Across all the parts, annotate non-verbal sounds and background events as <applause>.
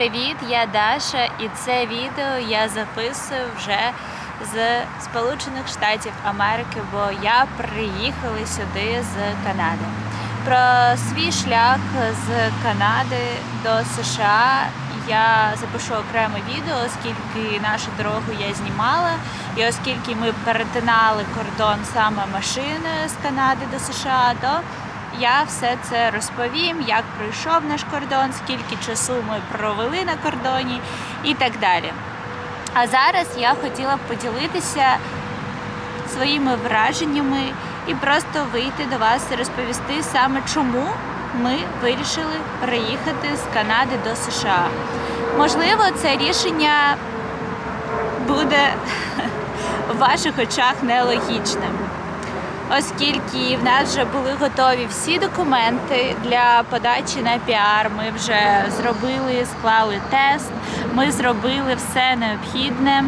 Привіт, я Даша, і це відео я записую вже з Сполучених Штатів Америки, бо я приїхала сюди з Канади. Про свій шлях з Канади до США я запишу окреме відео, оскільки нашу дорогу я знімала, і оскільки ми перетинали кордон саме машиною з Канади до США, то я все це розповім, як пройшов наш кордон, скільки часу ми провели на кордоні і так далі. А зараз я хотіла б поділитися своїми враженнями і просто вийти до вас і розповісти саме чому ми вирішили переїхати з Канади до США. Можливо, це рішення буде <laughs> в ваших очах нелогічним оскільки в нас вже були готові всі документи для подачі на піар. Ми вже зробили, склали тест, ми зробили все необхідне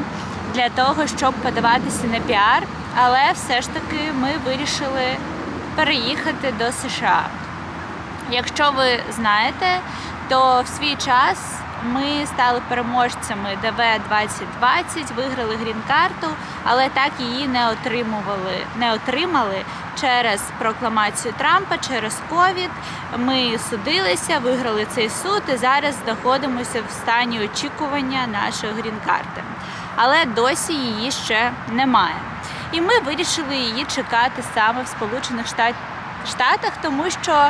для того, щоб подаватися на піар. Але все ж таки ми вирішили переїхати до США. Якщо ви знаєте, то в свій час ми стали переможцями ДВ 2020, виграли грін-карту, але так її не отримували, не отримали через прокламацію Трампа, через ковід. Ми судилися, виграли цей суд і зараз знаходимося в стані очікування нашої грін-карти. Але досі її ще немає. І ми вирішили її чекати саме в Сполучених Штат- Штатах, тому що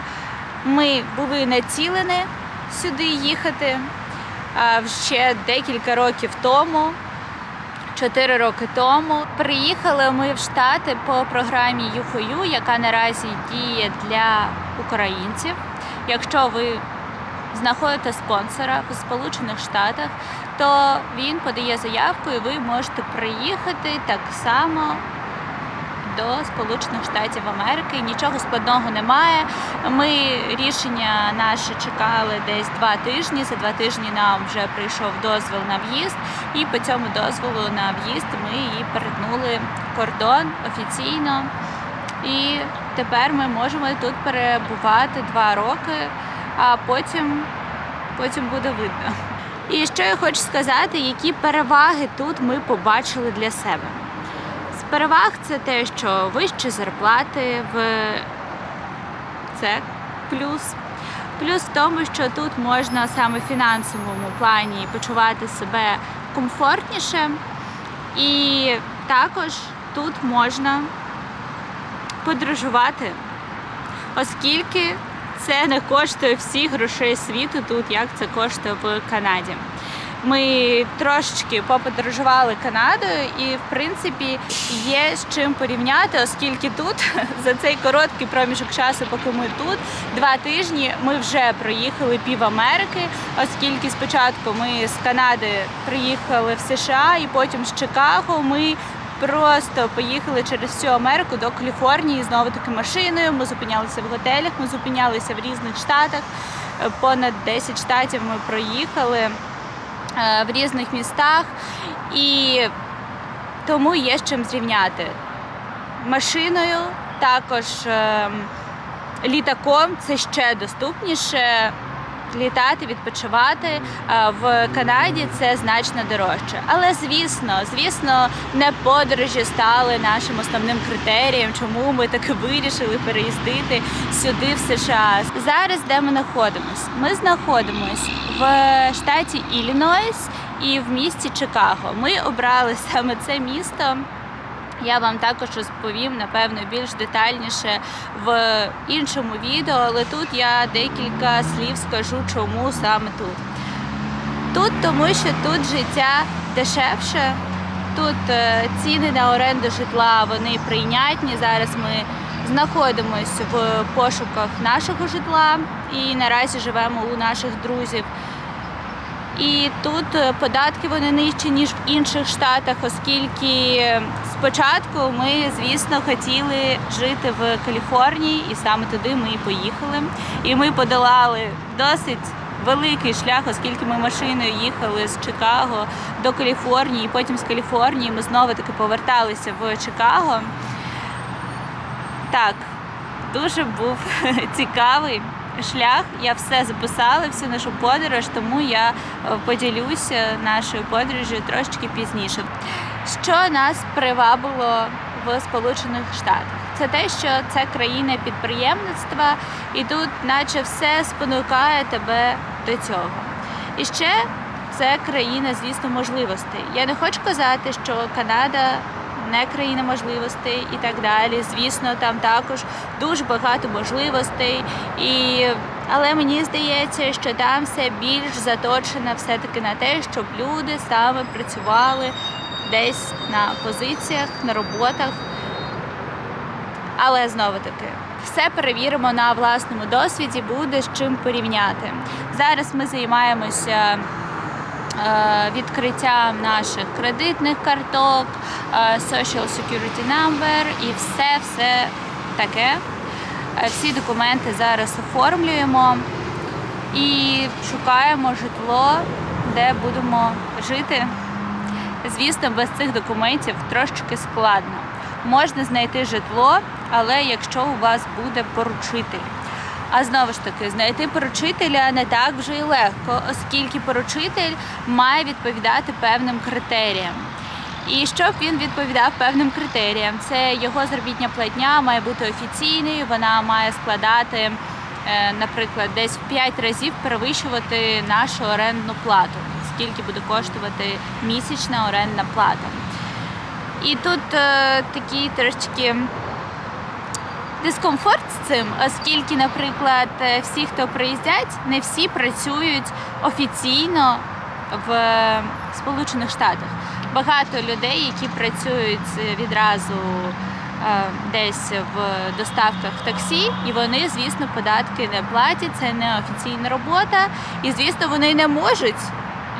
ми були націлені сюди їхати ще декілька років тому, 4 роки тому. Приїхали ми в Штати по програмі UFOU, яка наразі діє для українців. Якщо ви знаходите спонсора в Сполучених Штатах, то він подає заявку і ви можете приїхати так само до Сполучених Штатів Америки. Нічого складного немає. Ми рішення наше чекали десь два тижні. За два тижні нам вже прийшов дозвіл на в'їзд, і по цьому дозволу на в'їзд ми і перетнули кордон офіційно. І тепер ми можемо тут перебувати два роки, а потім, потім буде видно. І що я хочу сказати, які переваги тут ми побачили для себе. Переваг це те, що вищі зарплати в це плюс. Плюс в тому, що тут можна саме в фінансовому плані почувати себе комфортніше, і також тут можна подорожувати, оскільки це не коштує всіх грошей світу тут, як це коштує в Канаді. Ми трошечки поподорожували Канадою, і в принципі є з чим порівняти, оскільки тут <laughs> за цей короткий проміжок часу, поки ми тут, два тижні ми вже проїхали пів Америки, оскільки спочатку ми з Канади приїхали в США, і потім з Чикаго ми. Просто поїхали через всю Америку до Каліфорнії знову таки машиною. Ми зупинялися в готелях, ми зупинялися в різних штатах. Понад 10 штатів ми проїхали в різних містах, і тому є з чим зрівняти. Машиною, також ем, літаком це ще доступніше. Літати, відпочивати в Канаді це значно дорожче. Але звісно, звісно, не подорожі стали нашим основним критерієм, чому ми таки вирішили переїздити сюди, в США. Зараз де ми знаходимось? Ми знаходимось в штаті Іллінойс і в місті Чикаго. Ми обрали саме це місто. Я вам також розповім, напевно, більш детальніше в іншому відео, але тут я декілька слів скажу, чому саме тут. Тут тому, що тут життя дешевше, тут е, ціни на оренду житла вони прийнятні. Зараз ми знаходимося в пошуках нашого житла і наразі живемо у наших друзів. І тут е, податки вони нижчі ніж в інших штатах, оскільки спочатку ми, звісно, хотіли жити в Каліфорнії, і саме туди ми і поїхали. І ми подолали досить великий шлях, оскільки ми машиною їхали з Чикаго до Каліфорнії, і потім з Каліфорнії ми знову таки поверталися в Чикаго. Так, дуже був <laughs> цікавий шлях. Я все записала, всю нашу подорож, тому я е, поділюся нашою подорожю трошечки пізніше. Що нас привабило в Сполучених Штатах? Це те, що це країна підприємництва, і тут, наче все спонукає тебе до цього. І ще це країна, звісно, можливостей. Я не хочу казати, що Канада не країна можливостей і так далі. Звісно, там також дуже багато можливостей. І... Але мені здається, що там все більш заточено все-таки на те, щоб люди саме працювали десь на позиціях, на роботах. Але знову таки, все перевіримо на власному досвіді, буде з чим порівняти. Зараз ми займаємося відкриттям наших кредитних карток, е, Social Security Number і все-все таке. Е, Всі документи зараз оформлюємо і шукаємо житло, де будемо жити. Звісно, без цих документів трошечки складно. Можна знайти житло, але якщо у вас буде поручитель. А знову ж таки, знайти поручителя не так вже й легко, оскільки поручитель має відповідати певним критеріям. І щоб він відповідав певним критеріям, це його заробітня платня має бути офіційною, вона має складати, е, наприклад, десь в 5 разів перевищувати нашу орендну плату, скільки буде коштувати місячна орендна плата. І тут е, такі трошки дискомфорт з цим, оскільки, наприклад, е, всі, хто приїздять, не всі працюють офіційно в е, Сполучених Штатах. Багато людей, які працюють е, відразу десь в доставках таксі, і вони, звісно, податки не платять. Це не офіційна робота, і звісно, вони не можуть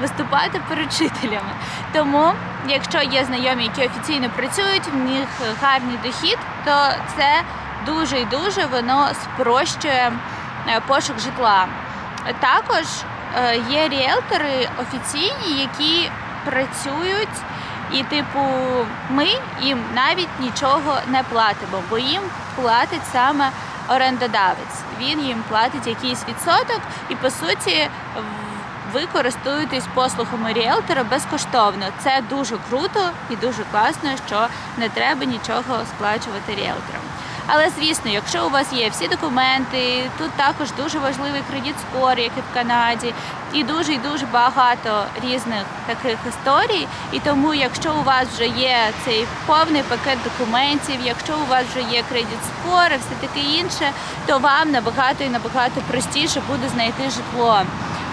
виступати поручителями. Тому, якщо є знайомі, які офіційно працюють, в них гарний дохід, то це дуже і дуже воно спрощує е, пошук житла. Також е, є ріелтори офіційні, які працюють, і, типу, ми їм навіть нічого не платимо, бо їм платить саме орендодавець. Він їм платить якийсь відсоток, і по суті ви користуєтесь послугами ріелтора безкоштовно. Це дуже круто і дуже класно, що не треба нічого сплачувати ріелторам. Але звісно, якщо у вас є всі документи, тут також дуже важливий кредит скор, як і в Канаді, і дуже і дуже багато різних таких історій. І тому, якщо у вас вже є цей повний пакет документів, якщо у вас вже є кредит скор все таке інше, то вам набагато і набагато простіше буде знайти житло.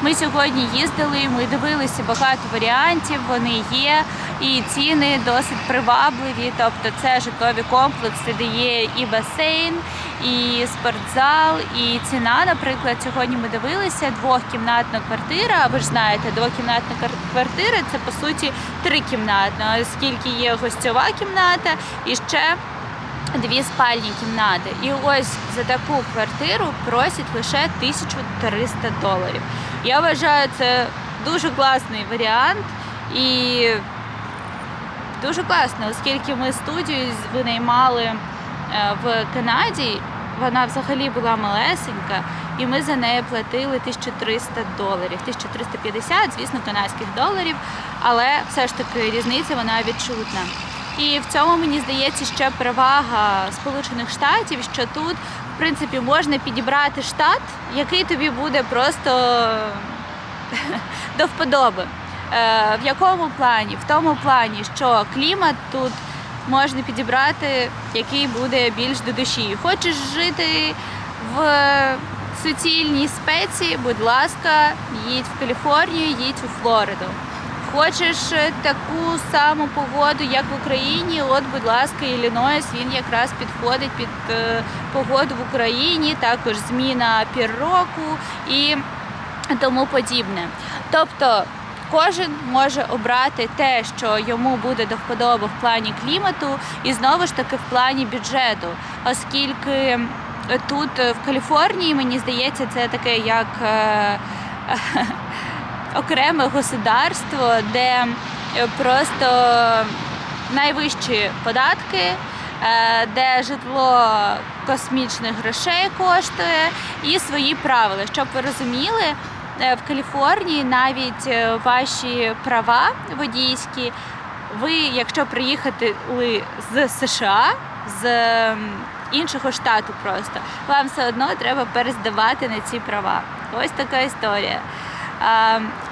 Ми сьогодні їздили, ми дивилися багато варіантів, вони є, і ціни досить привабливі. Тобто це житлові комплекси, де є і басейн, і спортзал, і ціна, наприклад, сьогодні ми дивилися двохкімнатна квартира. А ви ж знаєте, двохкімнатна квартира це по суті трикімнатна, оскільки є гостьова кімната і ще дві спальні кімнати. І ось за таку квартиру просять лише 1300 доларів. Я вважаю, це дуже класний варіант і дуже класно, оскільки ми студію винаймали е, в Канаді. Вона взагалі була малесенька, і ми за неї платили 1300 доларів, 1350, звісно, канадських доларів, але все ж таки різниця вона відчутна. І в цьому мені здається ще перевага Сполучених Штатів, що тут, в принципі, можна підібрати штат, який тобі буде просто <laughs> до вподоби. Е, в якому плані? В тому плані, що клімат тут можна підібрати, який буде більш до душі. Хочеш жити в суцільній спеці, будь ласка, їдь в Каліфорнію, їдь у Флориду. Хочеш е, таку саму погоду, як в Україні, от, будь ласка, Іллінойс, він якраз підходить під е, погоду в Україні, також зміна пір року і тому подібне. Тобто кожен може обрати те, що йому буде до вподоби в плані клімату, і знову ж таки в плані бюджету, оскільки тут е, в Каліфорнії, мені здається, це таке як. <laughs> окреме государство, де е, просто найвищі податки, е, де житло космічних грошей коштує, і свої правила. Щоб ви розуміли, е, в Каліфорнії навіть ваші права водійські, ви, якщо приїхати з США, з іншого штату просто, вам все одно треба перездавати на ці права. Ось така історія.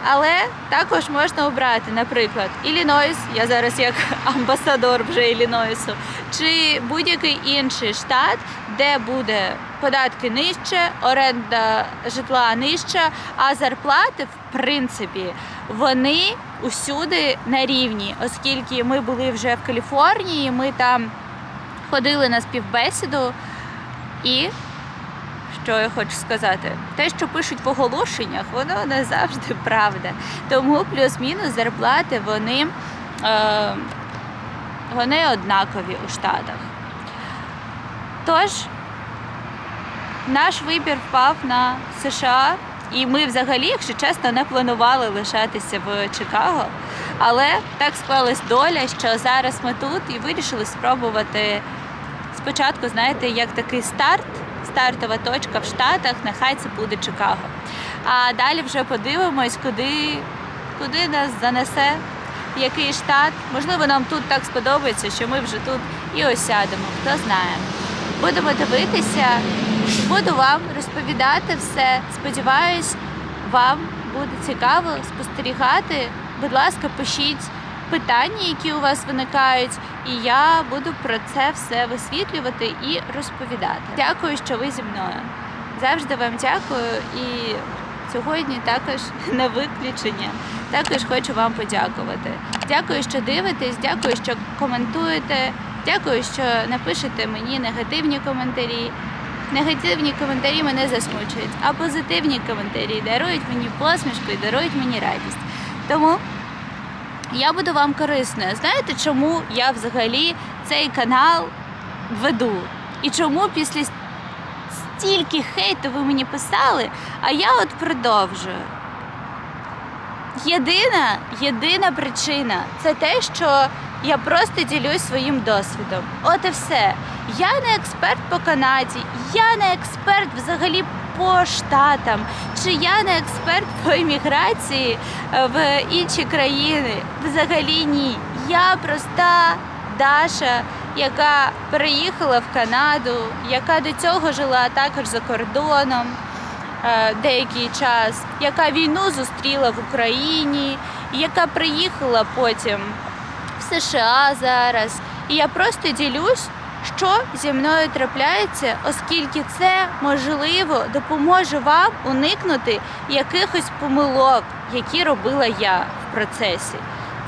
Але також можна обрати, наприклад, Іллінойс, я зараз як <laughs> амбасадор вже Іллінойсу, чи будь-який інший штат, де буде податки нижче, оренда житла нижча, а зарплати, в принципі, вони усюди на рівні, оскільки ми були вже в Каліфорнії, ми там ходили на співбесіду і що я хочу сказати, те, що пишуть в оголошеннях, воно не завжди правда. Тому плюс-мінус зарплати вони, е, вони однакові у Штатах. Тож, наш вибір впав на США, і ми взагалі, якщо чесно, не планували лишатися в Чикаго. Але так склалась доля, що зараз ми тут і вирішили спробувати спочатку, знаєте, як такий старт, стартова точка в Штатах, нехай це буде Чикаго. А далі вже подивимось, куди, куди нас занесе, який штат. Можливо, нам тут так сподобається, що ми вже тут і осядемо, хто знає. Будемо дивитися, буду вам розповідати все. Сподіваюсь, вам буде цікаво спостерігати. Будь ласка, пишіть питання, які у вас виникають, і я буду про це все висвітлювати і розповідати. Дякую, що ви зі мною. Завжди вам дякую і сьогодні також <laughs> не виключення. Також хочу вам подякувати. Дякую, що дивитесь, дякую, що коментуєте. Дякую, що напишете мені негативні коментарі. Негативні коментарі мене засмучують, а позитивні коментарі дарують мені посмішку і дарують мені радість. Тому я буду вам корисною. Знаєте, чому я взагалі цей канал веду? І чому після стільки хейту ви мені писали, а я от продовжую. Єдина, єдина причина це те, що я просто ділюсь своїм досвідом. От і все. Я не експерт по Канаді, я не експерт взагалі по штатам, чи я не експерт по імміграції е, в інші країни. Взагалі ні. Я проста Даша, яка переїхала в Канаду, яка до цього жила також за кордоном е, деякий час, яка війну зустріла в Україні, яка приїхала потім в США зараз. І я просто ділюсь, що зі мною трапляється, оскільки це можливо допоможе вам уникнути якихось помилок, які робила я в процесі.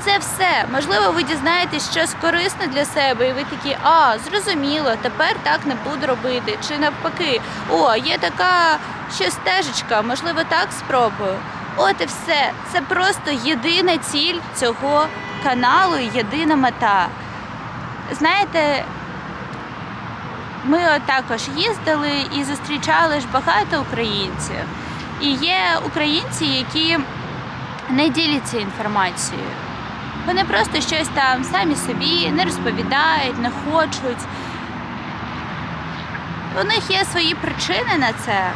Це все. Можливо, ви дізнаєтесь щось корисне для себе, і ви такі, а, зрозуміло, тепер так не буду робити. Чи навпаки, о, є така ще стежечка, можливо, так спробую. От і все. Це просто єдина ціль цього каналу, єдина мета. Знаєте, ми також їздили і зустрічали ж багато українців. І є українці, які не діляться інформацією. Вони просто щось там самі собі не розповідають, не хочуть. У них є свої причини на це.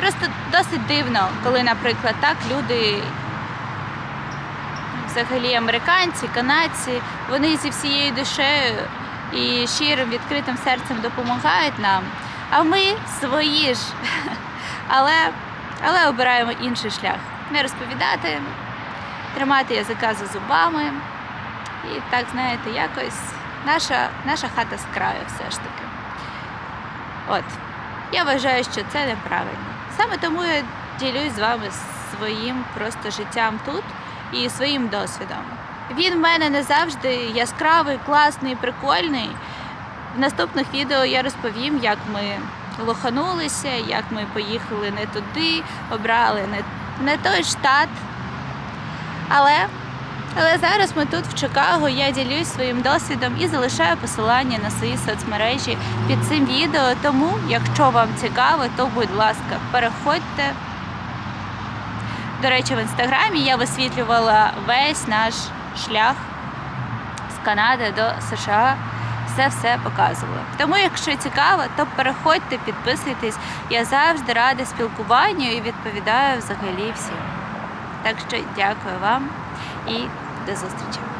Просто досить дивно, коли, наприклад, так люди, взагалі американці, канадці, вони зі всією душею і щирим відкритим серцем допомагають нам. А ми свої ж. <laughs> Але, але обираємо інший шлях. Не розповідати, тримати язика за зубами. І так, знаєте, якось наша, наша хата з краю все ж таки. От. Я вважаю, що це неправильно. Саме тому я ділюсь з вами своїм просто життям тут і своїм досвідом. Він в мене не завжди яскравий, класний, прикольний. В наступних відео я розповім, як ми лоханулися, як ми поїхали не туди, обрали не, не той штат. Але, але зараз ми тут в Чикаго, я ділюсь своїм досвідом і залишаю посилання на свої соцмережі під цим відео. Тому, якщо вам цікаво, то будь ласка, переходьте. До речі, в інстаграмі я висвітлювала весь наш шлях з Канади до США це все показувала. Тому, якщо цікаво, то переходьте, підписуйтесь. Я завжди рада спілкуванню і відповідаю взагалі всім. Так що дякую вам і до зустрічі.